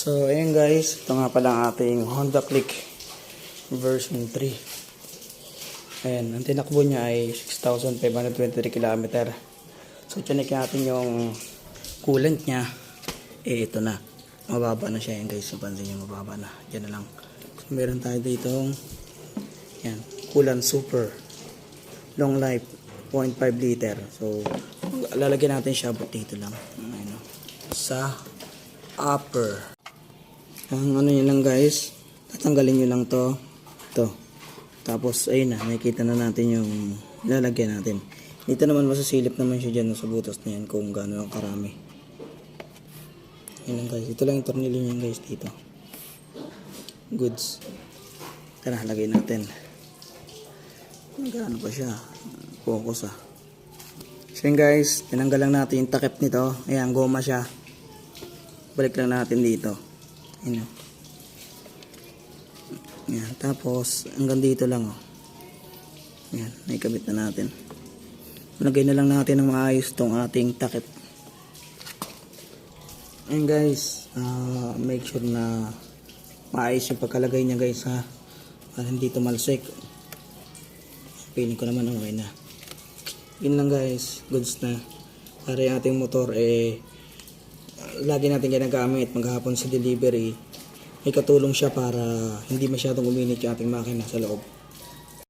So, ayun guys, ito nga pala ang ating Honda Click version 3. Ayan, ang tinakbo niya ay 6,523 km. So, chinek natin yung coolant niya. Eh, ito na. Mababa na siya yan guys. Napansin niyo, mababa na. Diyan na lang. So, meron tayo dito yan, coolant super. Long life, 0.5 liter. So, lalagyan natin siya dito lang. Ayun, oh. sa upper. Ang ano nyo lang guys, tatanggalin nyo lang to, to. Tapos ayun na, nakikita na natin yung lalagyan natin. Dito naman masasilip naman siya dyan sa butas na yan kung gaano ang karami. Ayun lang guys, ito lang yung tornilyo niyan guys dito. Goods. Tara, lagay natin. Gaano pa siya? Focus ah. So guys, tinanggal lang natin yung takip nito. Ayan, goma siya. Balik lang natin dito. Ayan. oh. Ayan, tapos hanggang dito lang oh. Ayan, naikabit na natin. Lagay na lang natin ng maayos tong ating takip. Ayan guys, ah, make sure na maayos yung pagkalagay niya guys ha. Para hindi tumalsik. Piling ko naman okay na. Yun lang guys, goods na. Para yung ating motor eh lagi natin ginagamit maghapon sa delivery. May katulong siya para hindi masyadong uminit yung ating makina sa loob.